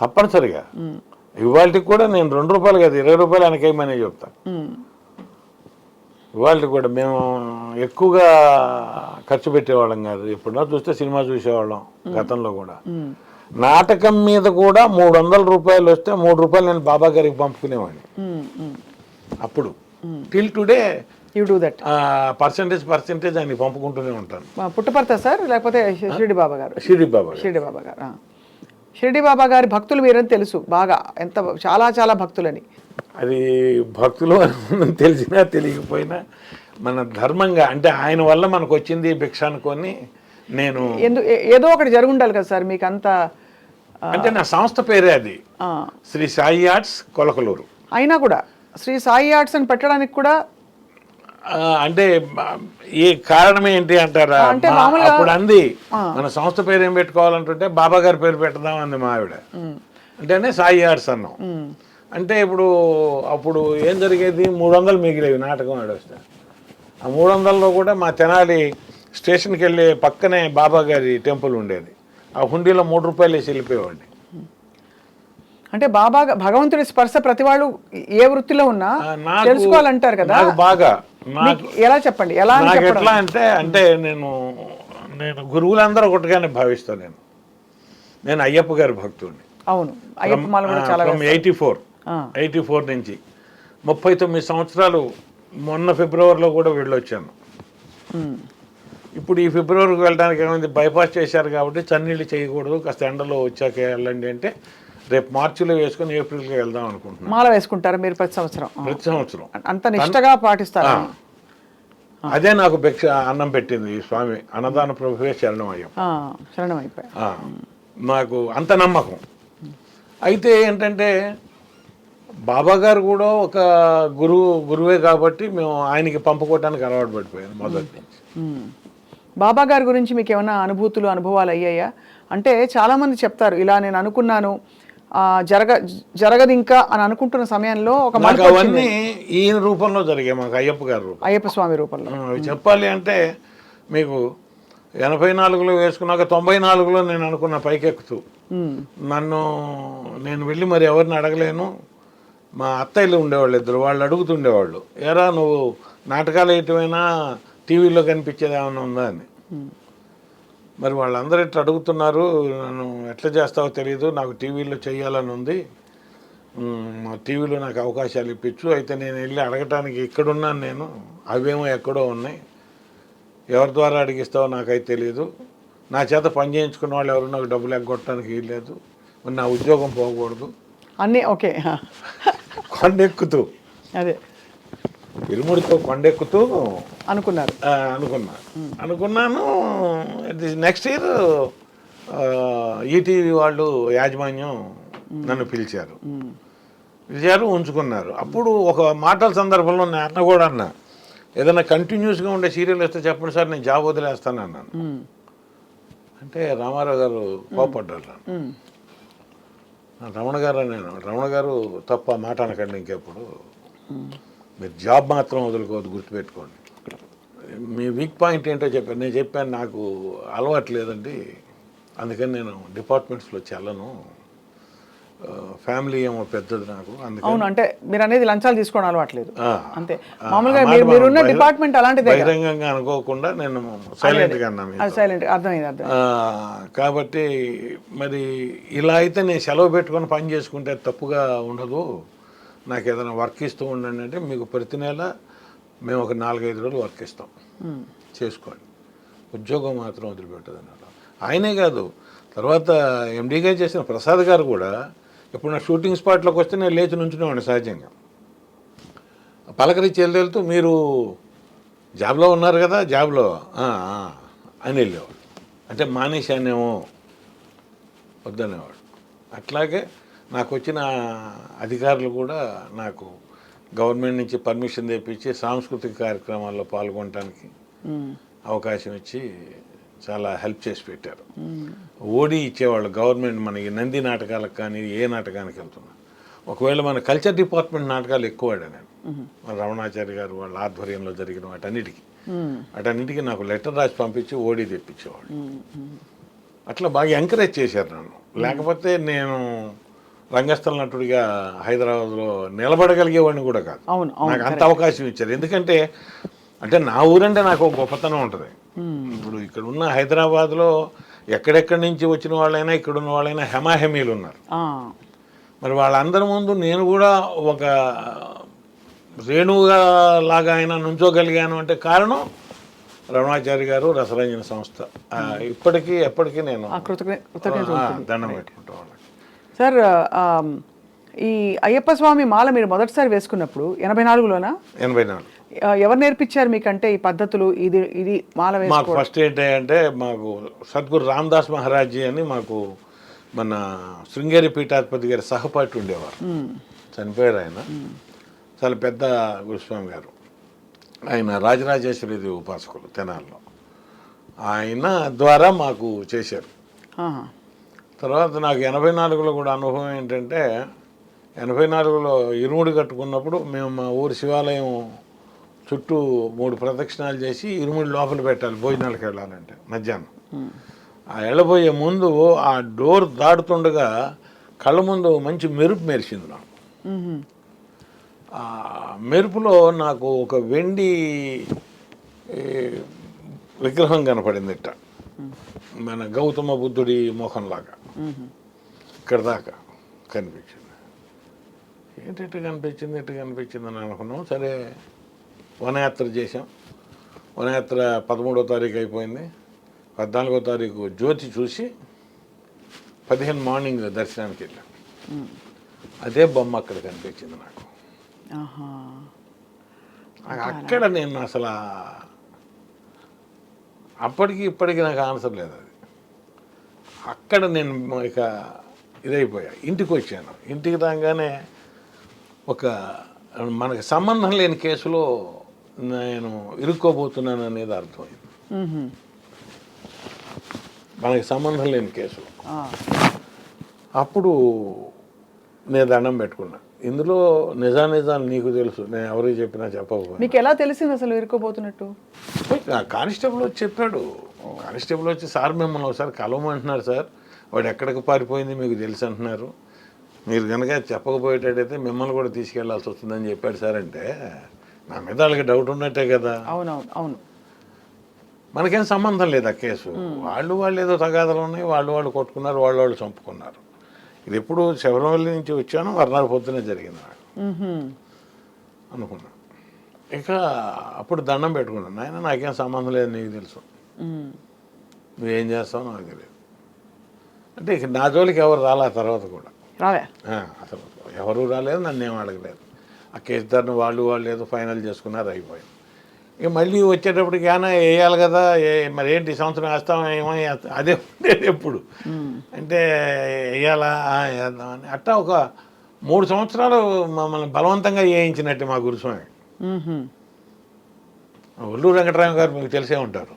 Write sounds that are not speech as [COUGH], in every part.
తప్పనిసరిగా ఇవాళకి కూడా నేను రెండు రూపాయలు కాదు ఇరవై రూపాయలు వెనకేయమని చెప్తాను. ఇవాళ కూడా మేము ఎక్కువగా ఖర్చు పెట్టేవాళ్ళం కాదు ఎప్పుడో చూస్తే సినిమా చూసేవాళ్ళం గతంలో కూడా. నాటకం మీద కూడా మూడు వందల రూపాయలు వస్తే మూడు రూపాయలు నేను బాబా గారికి పంపుకునేవాడిని. అప్పుడు till today you do that percentage percentage ఆయన పంపుకుంటూనే ఉంటాను పుట్టపర్త సార్ లేకపోతే షిరిడి బాబా గారు షిరిడి బాబా. షిరిడి బాబా గారు. షిరిడి బాబా గారి భక్తులు మీరని తెలుసు బాగా. ఎంత చాలా చాలా భక్తులని. అది భక్తులు అని తెలిసినా తెలియకపోయినా మన ధర్మంగా అంటే ఆయన వల్ల మనకు వచ్చింది భిక్ష అనుకొని నేను ఏదో ఒకటి జరుగుండాలి కదా సార్ మీకు అంత అంటే నా సంస్థ పేరే అది. శ్రీ సాయి ఆర్ట్స్ కొలకలూరు. అయినా కూడా శ్రీ సాయి ఆర్ట్స్ అని పెట్టడానికి కూడా అంటే ఈ కారణం ఏంటి అంటారా? అప్పుడు అంది మన సంస్థ పేరు ఏం పెట్టుకోవాలంటుంటే బాబా గారి పేరు పెడదాం అంది మా ఆవిడ. అంటేనే సాయి ఆర్ట్స్ అన్నాం అంటే ఇప్పుడు అప్పుడు ఏం జరిగేది? మూడు వందలు మిగిలేవి నాటకం ఆడొస్తే. ఆ మూడు వందల్లో కూడా మా తెనాలి స్టేషన్కి వెళ్ళే పక్కనే బాబా గారి టెంపుల్ ఉండేది. ఆ హుండీలో మూడు రూపాయలు వేసి వెళ్ళిపోయేవాడిని. అంటే బాబా భగవంతుడి స్పర్శ ప్రతి వాళ్ళు ఏ వృత్తిలో ఉన్నా తెలుసుకోవాలంటారు కదా? నాకు బాగా ఎలా చెప్పండి? ఎలా నాకు ఎట్లా అంటే అంటే నేను నేను గురువులందరూ ఒకటిగానే భావిస్తాను నేను. నేను అయ్యప్ప గారి భక్తుడిని. అవును. Ayyappa eighty four. Eighty four నుంచి. ముప్పై తొమ్మిది సంవత్సరాలు మొన్న ఫిబ్రవరిలో కూడా వెళ్ళొచ్చాను. ఇప్పుడు ఈ ఫిబ్రవరికి వెళ్ళడానికి ఏమైంది? బైపాస్ చేశారు కాబట్టి చన్నీళ్ళు చేయకూడదు కాస్త ఎండలో వచ్చాక వెళ్ళండి అంటే రేపు మార్చిలో వేసుకొని ఏప్రిల్కి వెళ్దాం అనుకుంటున్నాను. మాల వేసుకుంటారు మీరు ప్రతి సంవత్సరం. ప్రతి సంవత్సరం. అంత నిష్టగా పాటిస్తారు? అదే నాకు భిక్ష అన్నం పెట్టింది ఈ స్వామి. అన్నదాన ప్రభువే శరణం అయ్యాం శరణం అయిపోయా నాకు అంత నమ్మకం. అయితే ఏంటంటే బాబా గారు కూడా ఒక గురువు గురువే కాబట్టి మేము ఆయనకి పంపుకోవటానికి అలవాటు పడిపోయాను మొదటి నుంచి. బాబా గారి గురించి మీకు ఏమైనా అనుభూతులు అనుభవాలు అయ్యాయా? అంటే చాలా మంది చెప్తారు ఇలా నేను అనుకున్నాను జరగ జరగదు ఇంకా అని అనుకుంటున్న సమయంలో ఒక వచ్చింది. అవన్నీ ఈయన రూపంలో జరిగాయి మాకు అయ్యప్ప గారి రూపం అయ్యప్ప స్వామి రూపంలో. చెప్పాలి అంటే మీకు ఎనభై నాలుగులో వేసుకున్నాక తొంభై నాలుగులో నేను అనుకున్న పైకెక్కుతూ. నన్ను నేను వెళ్ళి మరి ఎవరిని అడగలేను. మా అత్తయ్యలు ఉండేవాళ్ళు ఇద్దరు వాళ్ళు అడుగుతుండేవాళ్ళు ఎరా నువ్వు నాటకాలు వేయటమైనా? టీవీలో కనిపించేది ఏమైనా ఉందా? అని. మరి వాళ్ళందరూ ఇట్లా అడుగుతున్నారు నన్ను ఎట్లా చేస్తావో తెలియదు నాకు టీవీలో చేయాలని ఉంది. టీవీలో నాకు అవకాశాలు ఇప్పించు. అయితే నేను వెళ్ళి అడగటానికి ఇక్కడున్నాను నేను అవేమో ఎక్కడో ఉన్నాయి. ఎవరి ద్వారా అడిగిస్తావో నాకైతే తెలియదు నా చేత పని చేయించుకున్న వాళ్ళు ఎవరు నాకు డబ్బులు ఎగ్గొట్టడానికి వీల్లేదు మరి నా ఉద్యోగం పోకూడదు. అన్నీ ఓకే. కొండెక్కుతూ. అదే. ఇరుముడితో కొండెక్కుతూ అనుకున్నారు. అనుకున్నా. అనుకున్నాను నెక్స్ట్ ఇయర్ ఈటీవీ వాళ్ళు యాజమాన్యం నన్ను పిలిచారు. పిలిచారు ఉంచుకున్నారు. అప్పుడు ఒక మాటల సందర్భంలో నేను అన్న కూడా అన్నా. ఏదైనా కంటిన్యూస్గా ఉండే సీరియల్ వస్తే చెప్పండి సార్ నేను జాబ్ వదిలేస్తాను అన్నాను. అంటే రామారావు గారు కోపడ్డారు. రమణ గారు నేను రమణ గారు తప్ప మాట అనకండి ఇంకెప్పుడు. మీరు జాబ్ మాత్రం వదులుకోవద్దు గుర్తుపెట్టుకోండి. మీ వీక్ పాయింట్ ఏంటో చెప్పాను నేను చెప్పాను నాకు అలవాటు లేదండి అందుకని నేను డిపార్ట్మెంట్స్లో చెల్లను. ఫ్యామిలీ ఏమో పెద్దది నాకు. అందుకని అవును అంటే మీరు అనేది లంచాలు తీసుకోవడం అలవాట్లేదు. అంతే. మామూలుగా మీరున్న డిపార్ట్మెంట్ అలాంటిదే. బహిరంగంగా అనుకోకుండా నేను సైలెంట్గా అన్నా సైలెంట్ అర్థమైంది అర్థం కాబట్టి మరి ఇలా అయితే నేను సెలవు పెట్టుకొని పని చేసుకుంటే తప్పుగా ఉండదు. నాకు ఏదైనా వర్క్ ఇస్తూ ఉండండి అంటే మీకు ప్రతి నెల మేము ఒక నాలుగైదు రోజులు వర్క్ ఇస్తాం చేసుకోండి. ఉద్యోగం మాత్రం వదిలిపెట్టదు అన్నారు ఆయనే కాదు తర్వాత ఎండీగా చేసిన ప్రసాద్ గారు కూడా ఇప్పుడు నా షూటింగ్ స్పాట్లోకి వస్తే నేను లేచి నుంచునేవాడిని సహజంగా. పలకరించి వెళ్తూ మీరు జాబ్లో ఉన్నారు కదా జాబ్లో అని వెళ్ళేవాడు. అంటే మానేశానేమో వద్దనేవాడు. అట్లాగే నాకు వచ్చిన అధికారులు కూడా నాకు గవర్నమెంట్ నుంచి పర్మిషన్ తెప్పించి సాంస్కృతిక కార్యక్రమాల్లో పాల్గొనడానికి అవకాశం ఇచ్చి చాలా హెల్ప్ చేసి పెట్టారు. ఓడి ఇచ్చేవాళ్ళు గవర్నమెంట్ మనకి నంది నాటకాలకు కానీ ఏ నాటకానికి వెళ్తున్నా ఒకవేళ మన కల్చర్ డిపార్ట్మెంట్ నాటకాలు ఎక్కువ ఆడా నేను మన రమణాచారి గారు వాళ్ళ ఆధ్వర్యంలో జరిగిన వాటన్నిటికీ. వాటన్నిటికీ నాకు లెటర్ రాసి పంపించి ఓడి తెప్పించేవాళ్ళు. అట్లా బాగా ఎంకరేజ్ చేశారు నన్ను. లేకపోతే నేను రంగస్థల నటుడిగా హైదరాబాద్లో నిలబడగలిగేవాడిని కూడా కాదు. నాకు అంత అవకాశం ఇచ్చారు. ఎందుకంటే అంటే నా ఊరంటే నాకు ఒక గొప్పతనం ఉంటుంది. ఇప్పుడు ఇక్కడ ఉన్న హైదరాబాద్లో ఎక్కడెక్కడి నుంచి వచ్చిన వాళ్ళైనా ఇక్కడ ఉన్న వాళ్ళైనా హెమాహెమీలు ఉన్నారు. మరి వాళ్ళందరి ముందు నేను కూడా ఒక రేణువుగా లాగా ఆయన నుంచోగలిగాను అంటే కారణం రమణాచారి గారు రసరంజన సంస్థ. ఇప్పటికీ ఎప్పటికీ నేను దండం పెట్టుకుంటా సార్ ఈ అయ్యప్ప స్వామి మాల మీరు మొదటిసారి వేసుకున్నప్పుడు ఎనభై నాలుగులోనా? ఎనభై నాలుగు. ఎవరు నేర్పించారు మీకంటే ఈ పద్ధతులు? ఇది ఇది మాల మాకు ఫస్ట్ ఏంటంటే మాకు సద్గురు రామదాస్ మహారాజీ అని మాకు మన శృంగేరి పీఠాధిపతి గారి సహపాఠి ఉండేవారు. చనిపోయారు ఆయన. చాలా పెద్ద గురుస్వామి గారు. ఆయన రాజరాజేశ్వరి ఉపాసకులు తెనాల్లో. ఆయన ద్వారా మాకు చేశారు. తర్వాత నాకు ఎనభై నాలుగులో కూడా అనుభవం ఏంటంటే ఎనభై నాలుగులో ఇరుముడి కట్టుకున్నప్పుడు మేము మా ఊరి శివాలయం చుట్టూ మూడు ప్రదక్షిణాలు చేసి ఇరుముడి లోపల పెట్టాలి భోజనాలకు వెళ్ళాలంటే మధ్యాహ్నం ఆ వెళ్ళబోయే ముందు ఆ డోర్ దాటుతుండగా కళ్ళ ముందు మంచి మెరుపు మెరిసింది నాకు. ఆ మెరుపులో నాకు ఒక వెండి విగ్రహం కనపడింది ఇట్ట మన గౌతమ బుద్ధుడి ముఖంలాగా. ఇక్కడ దాకా కనిపించింది. ఏంటి కనిపించింది ఎట్టు కనిపించింది అని అనుకున్నాం. సరే వనయాత్ర చేసాం వనయాత్ర పదమూడో తారీఖు అయిపోయింది. పద్నాలుగో తారీఖు జ్యోతి చూసి పదిహేను మార్నింగ్ దర్శనానికి వెళ్ళాం. అదే బొమ్మ అక్కడ కనిపించింది నాకు. అక్కడ నేను అసలు అప్పటికి ఇప్పటికి నాకు ఆన్సర్ లేదు అది. అక్కడ నేను ఇక ఇదైపోయా. ఇంటికి వచ్చాను ఇంటికి రాగానే ఒక మనకి సంబంధం లేని కేసులో నేను ఇరుక్కోబోతున్నాను అనేది అర్థమైంది. మనకి సంబంధం లేని కేసులో. ఆ. అప్పుడు నేను దండం పెట్టుకున్నా. ఇందులో నిజానిజాలు నీకు తెలుసు. నేను ఎవరికి చెప్పినా చెప్పకపోయినా. మీకు ఎలా తెలిసింది అసలు ఇరుక్కోబోతున్నట్టు? ఆ కానిస్టేబుల్ వచ్చి చెప్పాడు. కానిస్టేబుల్ వచ్చి సార్ మిమ్మల్ని ఒకసారి కలవమంటున్నారు సార్. వాడు ఎక్కడికి పారిపోయింది మీకు తెలుసు అంటున్నారు. మీరు కనుక చెప్పకపోయేటట్టయితే మిమ్మల్ని కూడా తీసుకెళ్ళాల్సి వస్తుందని చెప్పాడు సార్ అంటే నా మీద వాళ్ళకి డౌట్ ఉన్నట్టే కదా. అవునవును అవును. మనకేం సంబంధం లేదు ఆ కేసు. వాళ్ళు వాళ్ళు ఏదో తగాదాలు ఉన్నాయి వాళ్ళు వాళ్ళు కొట్టుకున్నారు వాళ్ళు వాళ్ళు చంపుకున్నారు. ఇది ఎప్పుడు శబరిమల్లి నుంచి వచ్చాను మర్నాడు పొద్దునే జరిగింది నాకు. మ్హూ. అనుకున్నా. ఇక అప్పుడు దండం పెట్టుకున్నాను. నాయన నాకేం సంబంధం లేదు నీకు తెలుసు. నువ్వేం చేస్తావు నాకు తెలియదు. అంటే ఇక నా జోలికి ఎవరు రాలే ఆ తర్వాత కూడా. అసలు ఎవరు రాలేదు నన్ను ఏం అడగలేదు. ఆ కేసు దాన్ని వాళ్ళు వాళ్ళు ఏదో ఫైనల్ చేసుకున్నారు అయిపోయింది. ఇక మళ్ళీ వచ్చేటప్పటికి ఏమైనా వేయాలి కదా ఏ మరి ఏంటి సంవత్సరం వేస్తాం ఏమో. అదే ఉండేది ఎప్పుడు. అంటే వేయాలా వేద్దామని అట్టా ఒక మూడు సంవత్సరాలు మమ్మల్ని బలవంతంగా వేయించినట్టే మా గురుస్వామి. ఒల్లూరు వెంకటరామ గారు మీకు తెలిసే ఉంటారు.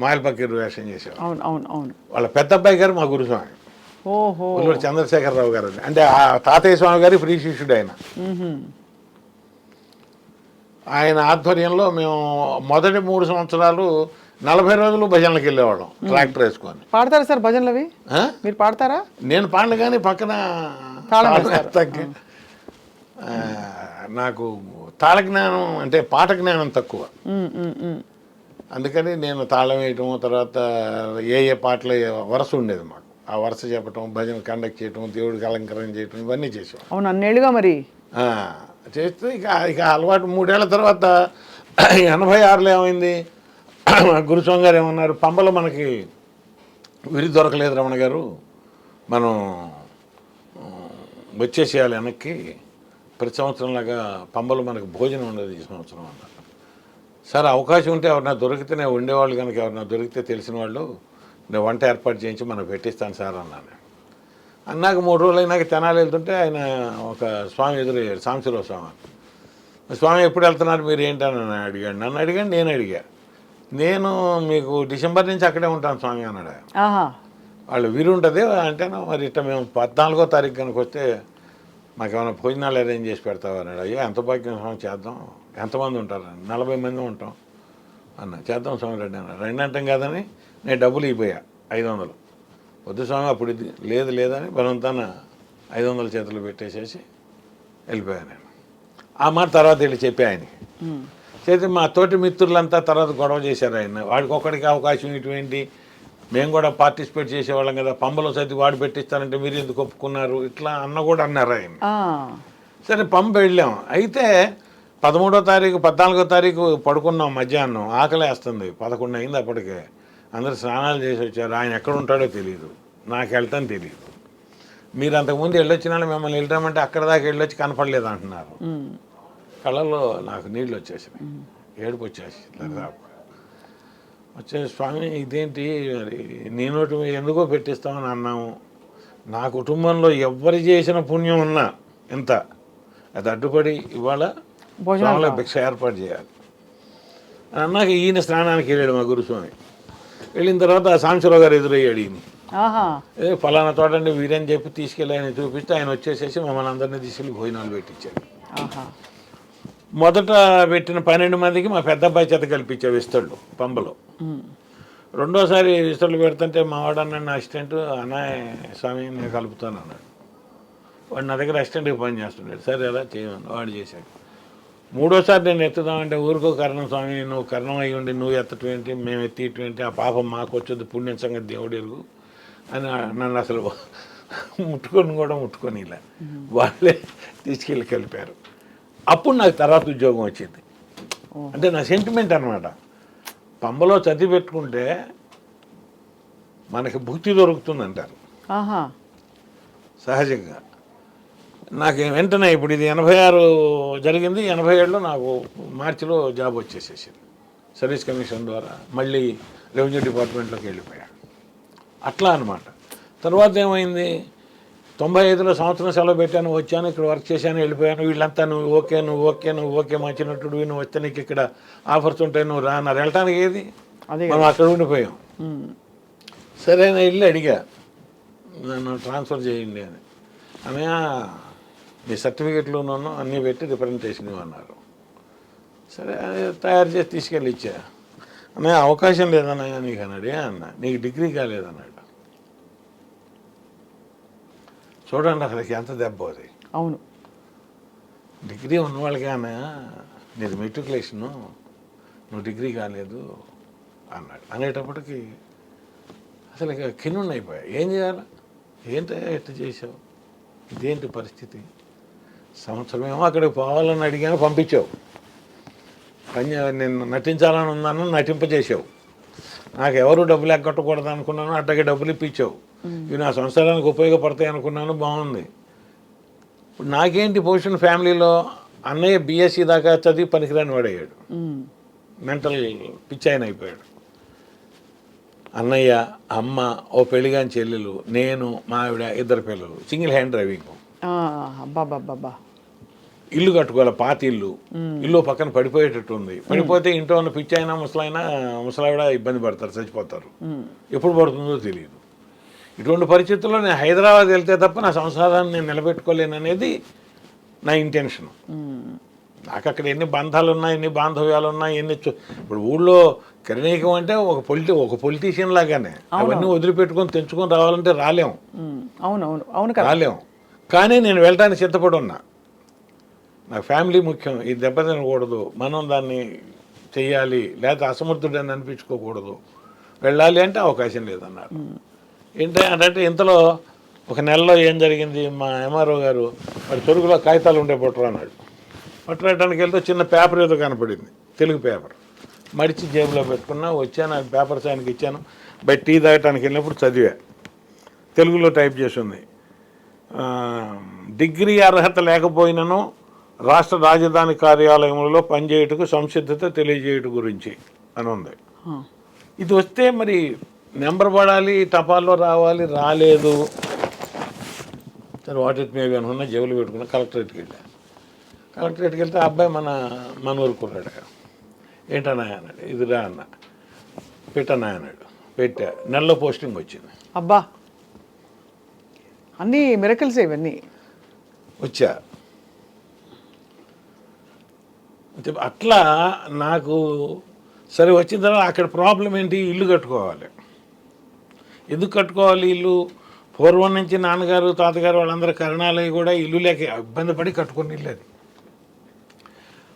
మాయల పక్కీరు వేషం చేసేవారు అవును అవును అవును. వాళ్ళ పెద్ద అబ్బాయి గారు మా గురుస్వామి. ఓహో. ఒల్లూరు చంద్రశేఖరరావు గారు. అంటే ఆ తాతయ్య స్వామి గారి ఫ్రీ శిష్యుడు ఆయన. ఆయన ఆధ్వర్యంలో మేము మొదటి మూడు సంవత్సరాలు నలభై రోజులు భజనలకు వెళ్ళేవాళ్ళం ట్రాక్టర్ వేసుకొని. పాడతారా సార్ భజనలు అవి? మీరు పాడతారా? నేను పాడిన కానీ పక్కన నాకు తాళ జ్ఞానం అంటే పాట జ్ఞానం తక్కువ. అందుకని నేను తాళం వేయటం తర్వాత ఏ ఏ పాటలు వరుస ఉండేది మాకు. ఆ వరుస చెప్పటం భజన కండక్ట్ చేయటం దేవుడికి అలంకరణ చేయటం ఇవన్నీ చేసేవాళ్ళం. అవును అన్నేళ్ళుగా మరి? చేస్తే ఇక ఇక అలవాటు మూడేళ్ళ తర్వాత ఎనభై ఆరులో ఏమైంది? గురుస్వామి గారు ఏమన్నారు? పంబలో మనకి విరి దొరకలేదు రమణ గారు. మనం వచ్చేసేయాలి వెనక్కి. ప్రతి సంవత్సరంలాగా పంబలో మనకి భోజనం ఉండదు ఈ సంవత్సరం అన్నారు సార్ అవకాశం ఉంటే ఎవరన్నా దొరికితే నేను ఉండేవాళ్ళు కనుక ఎవరన్నా దొరికితే తెలిసిన వాళ్ళు నేను వంట ఏర్పాటు చేయించి మనకు పెట్టిస్తాను సార్ అన్నాను అన్నాక మూడు రోజులు అయినాక తెనాలి వెళ్తుంటే ఆయన ఒక స్వామి ఎదురయ్యాడు సాంశిలో స్వామి. స్వామి ఎప్పుడు వెళ్తున్నారు మీరు ఏంటని అడిగాడు. నన్ను అడిగాడు నేను అడిగా. నేను మీకు డిసెంబర్ నుంచి అక్కడే ఉంటాను స్వామి అన్నాడు వాళ్ళు వీరు ఉంటుంది అంటే మరి ఇట్లా మేము పద్నాలుగో తారీఖు కనుక వస్తే మాకు ఏమైనా భోజనాలు అరేంజ్ చేసి పెడతావు అన్నాడు. అయ్యో ఎంత భాగ్యం స్వామి చేద్దాం. ఎంతమంది ఉంటారు? నలభై మంది ఉంటాం. అన్న చేద్దాం స్వామి రెడ్డి అన్న రెండు అంటాం కాదని నేను డబ్బులు ఇవ్వయా ఐదు వందలు వద్దు స్వామి అప్పుడు ఇది లేదు లేదని బలవంతాన ఐదు వందల చేతులు పెట్టేసేసి వెళ్ళిపోయాను నేను. ఆ మాట తర్వాత వెళ్ళి చెప్పి ఆయనకి. ఉమ్. చేతి మా తోటి మిత్రులంతా తర్వాత గొడవ చేశారు ఆయన. వాడికి ఒక్కడికి అవకాశం ఇటువంటి మేము కూడా పార్టిసిపేట్ చేసేవాళ్ళం కదా పంబలో చదివి వాడు పెట్టిస్తానంటే మీరు ఎందుకు ఒప్పుకున్నారు? ఇట్లా అన్న కూడా అన్నారు ఆయన. సరే పంప వెళ్ళాం. అయితే పదమూడో తారీఖు పద్నాలుగో తారీఖు పడుకున్నాం మధ్యాహ్నం. ఆకలి వేస్తుంది. పదకొండు అయింది అప్పటికే. అందరు స్నానాలు చేసి వచ్చారు. ఆయన ఎక్కడ ఉంటాడో తెలియదు నాకు వెళ్తాను తెలియదు మీరు అంతకుముందు వెళ్ళొచ్చిన వాళ్ళు మిమ్మల్ని వెళ్ళామంటే అక్కడ దాకా వెళ్ళొచ్చి కనపడలేదు అంటున్నారు. కళ్ళల్లో నాకు నీళ్ళు వచ్చేసినాయి. ఏడుపు వచ్చేసి దాదాపు. వచ్చే స్వామి ఇదేంటి మరి నీ నోటి మీద ఎందుకో పెట్టిస్తామని అన్నాము. నా కుటుంబంలో ఎవ్వరు చేసిన పుణ్యం ఉన్నా ఎంత అది అడ్డుపడి ఇవాళ భోజనాలు భిక్ష ఏర్పాటు చేయాలి. అని అన్నాక ఈయన స్నానానికి వెళ్ళాడు మా గురుస్వామి. వెళ్ళిన తర్వాత ఆ సాంబశివరావు గారు ఎదురయ్యాడు ఈయన ఏ ఫలానా తోటండి వీరని చెప్పి తీసుకెళ్ళి ఆయన చూపిస్తే ఆయన వచ్చేసేసి మమ్మల్ని అందరినీ తీసుకెళ్ళి భోజనాలు పెట్టించాడు. మొదట పెట్టిన పన్నెండు మందికి మా పెద్ద అబ్బాయి చేత కల్పించే విస్తళ్ళు పంబలో. రెండోసారి విస్తళ్ళు పెడుతుంటే మా వాడు అన్నాడు నా అసిస్టెంట్ అన్నయ్య స్వామి నేను కలుపుతాను అన్నాడు. వాడు నా దగ్గర అసిస్టెంట్గా పని చేస్తున్నాడు. సరే అలా చేయమని వాడు చేశాడు. మూడోసారి నేను ఎత్తుదామంటే ఊరికో కరణం స్వామి నువ్వు కరణం అయ్యి ఉండి నువ్వు ఎత్తటం ఏంటి మేము ఎత్తియటం ఏంటి ఆ పాపం మాకు వచ్చేది పుణ్యం సంగతి దేవుడు ఎరుగు అని నన్ను అసలు ముట్టుకొని కూడా ముట్టుకొని ఇలా. వాళ్ళే తీసుకెళ్ళి కలిపారు. అప్పుడు నాకు తర్వాత ఉద్యోగం వచ్చింది. అంటే నా సెంటిమెంట్ అనమాట పంబలో చదివి పెట్టుకుంటే మనకి భుక్తి దొరుకుతుంది అంటారు సహజంగా. నాకు వెంటనే ఇప్పుడు ఇది ఎనభై ఆరు జరిగింది. ఎనభై ఏడులో నాకు మార్చిలో జాబ్ వచ్చేసేసింది. సర్వీస్ కమిషన్ ద్వారా మళ్ళీ రెవెన్యూ డిపార్ట్మెంట్లోకి వెళ్ళిపోయాను. అట్లా అనమాట తర్వాత ఏమైంది? తొంభై ఐదులో సంవత్సరం సెలవు పెట్టాను వచ్చాను ఇక్కడ వర్క్ చేశాను వెళ్ళిపోయాను. వీళ్ళంతా నువ్వు ఓకే నువ్వు ఓకే నువ్వు ఓకే మంచినట్టుడు నువ్వు వస్తే నీకు ఇక్కడ ఆఫర్స్ ఉంటాయి నువ్వు రా అన్నారు. వెళ్ళటానికి ఏది? అదే మనం అక్కడ ఉండిపోయాం. సరే నేను వెళ్ళి అడిగా. నన్ను ట్రాన్స్ఫర్ చేయండి అని. అన్నయ్య మీ సర్టిఫికెట్లు నన్ను అన్నీ పెట్టి రిప్రజెంటేషన్ ఇవ్వన్నారు. సరే అది తయారు చేసి తీసుకెళ్ళి ఇచ్చా. అన్నయ్య అవకాశం లేదన్నయ్య నీకు అన్నాడు "ఏ అన్న నీకు డిగ్రీ కాలేదన్నాడు. చూడండి అసలుకి ఎంత దెబ్బ అది. అవును. డిగ్రీ ఉన్న వాళ్ళకి అన్నయ్య నీది మెట్రికులేషను నువ్వు డిగ్రీ కాలేదు అన్నాడు. అనేటప్పటికి అసలు ఇక కిన్నున్న అయిపోయా. ఏం చేయాలి? ఏంటి ఎట్లా చేసావు ఇదేంటి పరిస్థితి? సంవత్సరం ఏమో అక్కడికి పోవాలని అడిగాను పంపించావు. పని నేను నటించాలని ఉందన్న నటింపజేసావు నాకు ఎవరు డబ్బులు ఎగ్గొట్టకూడదు అనుకున్నాను అట్టగే డబ్బులు ఇప్పించావు. ఇవి నా సంసారానికి ఉపయోగపడతాయి అనుకున్నాను బాగుంది. ఇప్పుడు నాకేంటి పొజిషన్ ఫ్యామిలీలో అన్నయ్య బీఎస్సీ దాకా చదివి పనికిరాని వాడయ్యాడు. మెంటల్ పిచ్చాయన అయిపోయాడు. అన్నయ్య అమ్మ ఓ పెళ్ళిగాని చెల్లెలు నేను మా ఆవిడ ఇద్దరు పిల్లలు సింగిల్ హ్యాండ్ డ్రైవింగ్. ఇల్లు కట్టుకోవాలి పాత ఇల్లు. ఇల్లు పక్కన పడిపోయేటట్టు ఉంది పడిపోతే ఇంట్లో ఉన్న పిచ్చైనా ముసలైనా ముసలావిడ ఇబ్బంది పడతారు చచ్చిపోతారు. ఎప్పుడు పడుతుందో తెలియదు. ఇటువంటి పరిస్థితుల్లో నేను హైదరాబాద్ వెళ్తే తప్ప నా సంసారాన్ని నేను నిలబెట్టుకోలేను అనేది నా ఇంటెన్షన్. నాకు అక్కడ ఎన్ని బంధాలు ఉన్నాయి ఎన్ని బాంధవ్యాలు ఉన్నాయి ఎన్ని ఇప్పుడు ఊళ్ళో కిరణీకం అంటే ఒక పొలిటి ఒక పొలిటీషియన్ లాగానే. అవన్నీ వదిలిపెట్టుకొని తెంచుకొని రావాలంటే రాలేం. ఉమ్. అవును అవును అవును కదా. రాలేం. కానీ నేను వెళ్ళడానికి సిద్ధపడి ఉన్నా. నాకు ఫ్యామిలీ ముఖ్యం. ఈ దెబ్బ తినకూడదు. మనం దాన్ని చెయ్యాలి. లేకపోతే అసమర్థుడని అనిపించుకోకూడదు. వెళ్ళాలి అంటే అవకాశం లేదన్నారు ఏంటి అంటే ఇంతలో ఒక నెలలో ఏం జరిగింది? మా ఎంఆర్ఓ గారు వాడి తొరుగులో కాగితాలు ఉండే పట్టరు అన్నాడు. పట్టడానికి వెళ్తే చిన్న పేపర్ ఏదో కనపడింది తెలుగు పేపర్. మడిచి జేబులో పెట్టుకున్నా వచ్చాను ఆ పేపర్స్ ఆయనకి ఇచ్చాను. బయట టీ తాగటానికి వెళ్ళినప్పుడు చదివా. తెలుగులో టైప్ చేసి ఉంది. డిగ్రీ అర్హత లేకపోయినను రాష్ట్ర రాజధాని కార్యాలయంలో పనిచేయుటకు సంసిద్ధత తెలియజేయుట గురించి అని ఉంది. ఇది వస్తే మరి నెంబర్ పడాలి టపాల్లో రావాలి రాలేదు. సరే వాటి మేబీ అనుకున్నా జేబులు పెట్టుకున్నా కలెక్టరేట్కి వెళ్ళా. కలెక్టరేట్కి వెళ్తే అబ్బాయి మన మన ఊరు కుర్రాడు ఏంటన్నా అన్నాడు. ఇది రా అన్న. పెట్టన్నా అన్నాడు. పెట్టా. నెలలో పోస్టింగ్ వచ్చింది. అబ్బా. అన్నీ మిరకల్స్ ఇవన్నీ? వచ్చా. అంటే అట్లా నాకు సరే వచ్చిన తర్వాత అక్కడ ప్రాబ్లం ఏంటి? ఇల్లు కట్టుకోవాలి. ఎందుకు కట్టుకోవాలి ఇల్లు? పూర్వం నుంచి నాన్నగారు తాతగారు వాళ్ళందరూ కరణాలయ్య కూడా ఇల్లు లేక ఇబ్బంది పడి కట్టుకున్న ఇల్లు అది.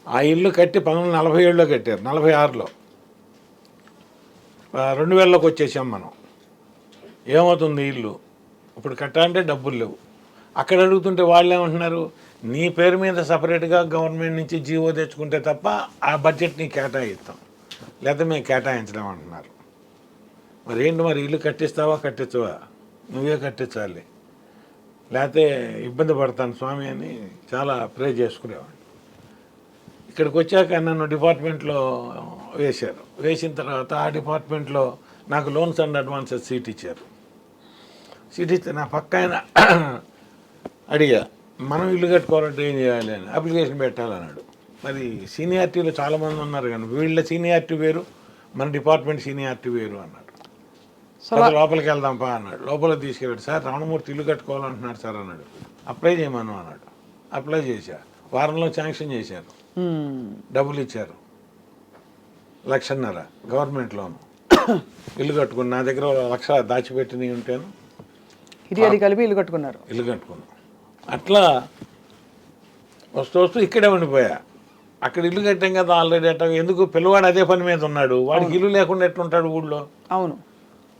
ఆ ఇల్లు కట్టి పంతొమ్మిది వందల నలభై ఏడులో కట్టారు నలభై ఆరులో. రెండు వేలలోకి వచ్చేసాం మనం. ఏమవుతుంది ఇల్లు? ఇప్పుడు కట్టాలంటే డబ్బులు లేవు. అక్కడ అడుగుతుంటే వాళ్ళు ఏమంటున్నారు? నీ పేరు మీద సపరేట్గా గవర్నమెంట్ నుంచి జీవో తెచ్చుకుంటే తప్ప ఆ బడ్జెట్ కేటాయిస్తాం. లేదా మేము కేటాయించడం అంటున్నారు. మరి ఏంటి మరి ఇల్లు కట్టిస్తావా కట్టించవా? నువ్వే కట్టించాలి. లేకపోతే ఇబ్బంది పడతాను స్వామి అని చాలా ప్రే చేసుకునేవాడిని ఇక్కడికి వచ్చాక నన్ను డిపార్ట్మెంట్లో వేశారు. వేసిన తర్వాత ఆ డిపార్ట్మెంట్లో నాకు లోన్స్ అండ్ అడ్వాన్సెస్ సీట్ ఇచ్చారు. సీట్ ఇస్తే నా పక్క ఆయన అడిగా మనం ఇల్లు కట్టుకోవాలంటే ఏం చేయాలి? అని. అప్లికేషన్ పెట్టాలన్నాడు. మరి సీనియారిటీలో చాలామంది ఉన్నారు కానీ వీళ్ళ సీనియారిటీ వేరు మన డిపార్ట్మెంట్ సీనియారిటీ వేరు అన్నారు లోపలికి వెళ్దాంపా అన్నాడు. లోపలికి తీసుకెళ్ళాడు. సార్ రమణమూర్తి ఇల్లు కట్టుకోవాలంటున్నాడు సార్ అన్నాడు. అప్లై చేయమను అన్నాడు. అప్లై చేశా. వారంలో శాంక్షన్ చేశారు. డబ్బులు ఇచ్చారు. లక్షన్నర. గవర్నమెంట్ లోను. [COUGHS] ఇల్లు కట్టుకుని నా దగ్గర లక్ష దాచిపెట్టినవి ఉంటాను ఇది కలిపి ఇల్లు కట్టుకున్నారు. ఇల్లు కట్టుకున్నాను అట్లా వస్తూ వస్తూ ఇక్కడే ఉండిపోయా. అక్కడ ఇల్లు కట్టాం కదా ఆల్రెడీ అట్ట ఎందుకు? పిల్లవాడు అదే పని మీద ఉన్నాడు. వాడికి ఇల్లు లేకుండా ఎట్లుంటాడు ఊళ్ళో? అవును.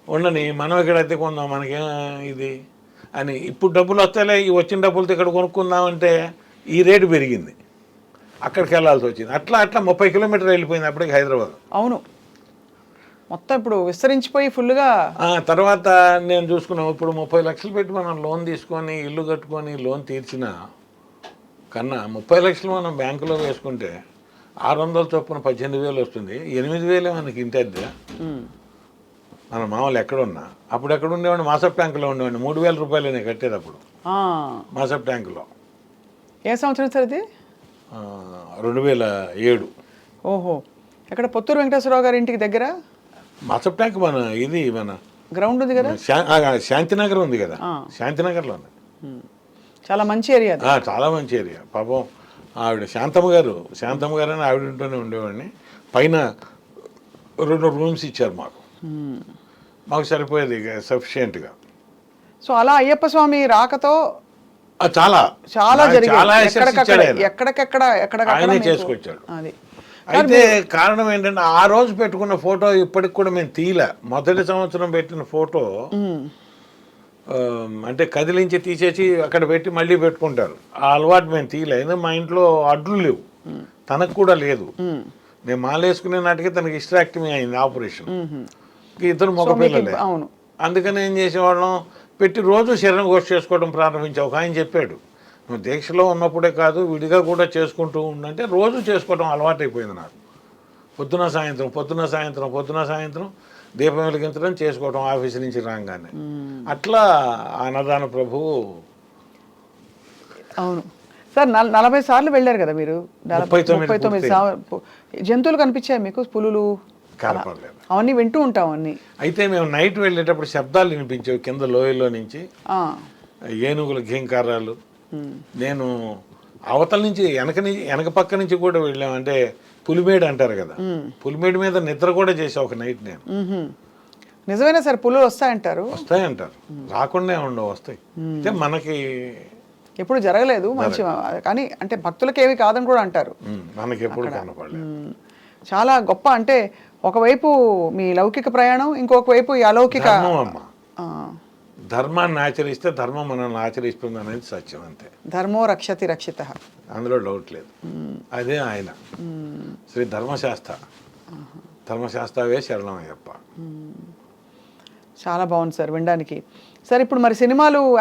ఉండని మనం ఇక్కడ అద్దె కొందాం మనకేం ఇది అని. ఇప్పుడు డబ్బులు వస్తేలే ఈ వచ్చిన డబ్బులతో ఇక్కడ కొనుక్కుందామంటే ఈ రేటు పెరిగింది. అక్కడికి వెళ్ళాల్సి వచ్చింది. అట్లా అట్లా ముప్పై కిలోమీటర్లు వెళ్ళిపోయింది అప్పటికి హైదరాబాద్. అవును. మొత్తం ఇప్పుడు విస్తరించిపోయి ఫుల్గా తర్వాత నేను చూసుకున్నాం ఇప్పుడు ముప్పై లక్షలు పెట్టి మనం లోన్ తీసుకొని ఇల్లు కట్టుకొని లోన్ తీర్చిన కన్నా ముప్పై లక్షలు మనం బ్యాంకులో వేసుకుంటే ఆరు వందల చొప్పున పద్దెనిమిది వేలు వస్తుంది. ఎనిమిది వేలే మనకి ఇంటి అద్దె మన మామూలు ఎక్కడున్నా. అప్పుడు ఎక్కడ ఉండేవాడిని? మాసప్ ట్యాంకులో ఉండేవాడిని. మూడు వేల రూపాయలు నేను కట్టేది అప్పుడు. మాసప్ ట్యాంకులో. ఏ సంవత్సరం సార్ ఇది? రెండు వేల ఏడు. ఓహో. ఎక్కడ పొత్తూరు వెంకటేశ్వరరావు గారి ఇంటికి దగ్గర? మాసప్ ట్యాంక్ మన ఇది మన గ్రౌండ్ ఉంది కదా? శాంతినగర్ ఉంది కదా. శాంతినగర్లో ఉంది. చాలా మంచి ఏరియా చాలా మంచి ఏరియా. పాపం ఆవిడ శాంతమ్మ గారు శాంతమ్మ గారు అని ఆవిడ ఇంట్లోనే ఉండేవాడిని. పైన రెండు రూమ్స్ ఇచ్చారు మాకు. మాకు సరిపోయేది సఫిషియెంట్గా సో అలా అయ్యప్ప స్వామి రాకతో చాలా. చాలా జరిగింది ఎక్కడికక్కడ ఇచ్చాడు ఆయన. చేసుకొచ్చాడు. అది. అయితే కారణం ఏంటంటే ఆ రోజు పెట్టుకున్న ఫోటో ఇప్పటికి కూడా మేము తీయలే. మొదటి సంవత్సరం పెట్టిన ఫోటో అంటే కదిలించి తీసేసి అక్కడ పెట్టి మళ్ళీ పెట్టుకుంటారు. ఆ అలవాటు మేము తీయలే. మా ఇంట్లో అడ్లు లేవు. తనకు కూడా లేదు. మ్మ్. నేను మాలేసుకునే నాటికి తనకి ఇస్ట్రాక్టమీ అయింది ఆపరేషన్. ఇద్దరు మగ పిల్లలే. అవును. అందుకని ఏం చేసేవాళ్ళం? పెట్టి రోజు శరీరం గోష్ఠ చేసుకోవడం ప్రారంభించావు. ఒక ఆయన చెప్పాడు నువ్వు దీక్షలో ఉన్నప్పుడే కాదు విడిగా కూడా చేసుకుంటూ ఉండంటే రోజు చేసుకోవడం అలవాటైపోయింది నాకు. పొద్దున సాయంత్రం పొద్దున సాయంత్రం పొద్దున సాయంత్రం దీపం వెలిగించడం చేసుకోవడం ఆఫీస్ నుంచి రాగానే. అట్లా అన్నదాన ప్రభువు అవును. సార్ నల- నలభై సార్లు వెళ్ళారు కదా మీరు? ముప్పై తొమ్మిది. జంతువులు కనిపించాయి మీకు? పులులు? కనపడలేదు అవన్నీ వింటూ ఉంటాం అన్ని అయితే మేము నైట్ వెళ్ళేటప్పుడు శబ్దాలు వినిపించేవి కింద లోయలో నుంచి. ఏనుగుల ఘీంకారాలు. నేను అవతల నుంచి వెనక నుంచి వెనక పక్క నుంచి కూడా వెళ్ళాం. అంటే పులిమేడు అంటారు కదా. పులిమేడు మీద నిద్ర కూడా చేసా ఒక నైట్ నేను. నిజమేనా సార్? పులులు వస్తాయంటారు? వస్తాయి అంటారు రాకుండా ఉండవు వస్తాయి. అయితే మనకి ఎప్పుడు జరగలేదు మంచి కానీ అంటే భక్తులకి ఏమి కాదని కూడా అంటారు. మనకి ఎప్పుడు కనపడలేదు. చాలా గొప్ప అంటే ఒకవైపు మీ లౌకిక ప్రయాణం ఇంకొక వైపు ఈ అలౌకిక ధర్మాన్ని ఆచరిస్తే ధర్మం మనల్ని ఆచరిస్తుంది అనేది సత్యం అంతే. ధర్మో రక్షతి రక్షిత. అందులో డౌట్ లేదు. అదే ఆయన. శ్రీ ధర్మశాస్త్ర. ధర్మశాస్త్రవే శరణమయ్యప్ప చాలా బాగుంది సార్ వినడానికి. సార్ ఇప్పుడు మరి సినిమాలు